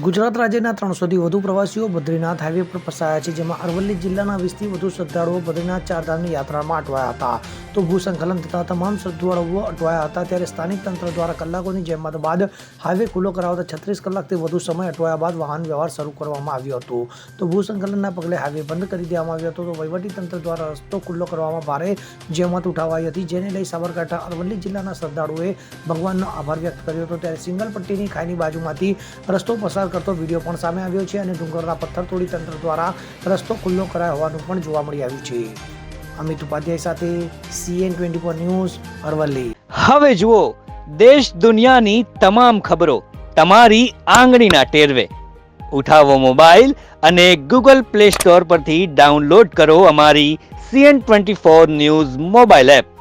ગુજરાત રાજ્યના ત્રણસોથી વધુ પ્રવાસીઓ બદ્રીનાથ હાઈવે પર ફસાયા છે, જેમાં અરવલ્લી જિલ્લાના વીસથી વધુ શ્રદ્ધાળુઓ બદ્રીનાથ ચારધામની યાત્રામાં અટવાયા હતા. તો ભૂસંકલન થતા તમામ શ્રદ્ધાળુઓ અટવાયા હતા, ત્યારે સ્થાનિક તંત્ર દ્વારા કલાકોની જહેમત બાદ હાઈવે ખુલ્લો કરાવતા છત્રીસ કલાકથી વધુ સમય અટવાયા બાદ વાહન વ્યવહાર શરૂ કરવામાં આવ્યો હતો. તો ભૂસંકલનના પગલે હાઈવે બંધ કરી દેવામાં આવ્યો હતો. તો તંત્ર દ્વારા રસ્તો ખુલ્લો કરવામાં ભારે જહેમત ઉઠાવાઈ હતી, જેને લઈ સાબરકાંઠા, અરવલ્લી જિલ્લાના શ્રદ્ધાળુઓએ ભગવાનનો આભાર વ્યક્ત કર્યો હતો. ત્યારે સિંગલ પટ્ટીની ખાઈની બાજુમાંથી રસ્તો પસાર કરતો વીડિયો પણ સામે આવ્યો છે અને ડુંગરના પથ્થર તોડી તંત્ર દ્વારા રસ્તો ખુલ્લો કરાયો હોવાનું પણ જોવા મળી આવ્યું છે. અમિત ઉપાધ્યાય સાથે CN twenty four news, Aravalli. હવે જુઓ, દેશ દુનિયાની તમામ ખબરો તમારી આંગળીના ટેરવે. ઉઠાવો મોબાઈલ અને ગૂગલ પ્લે સ્ટોર પરથી ડાઉનલોડ કરો અમારી CN twenty four news mobile app.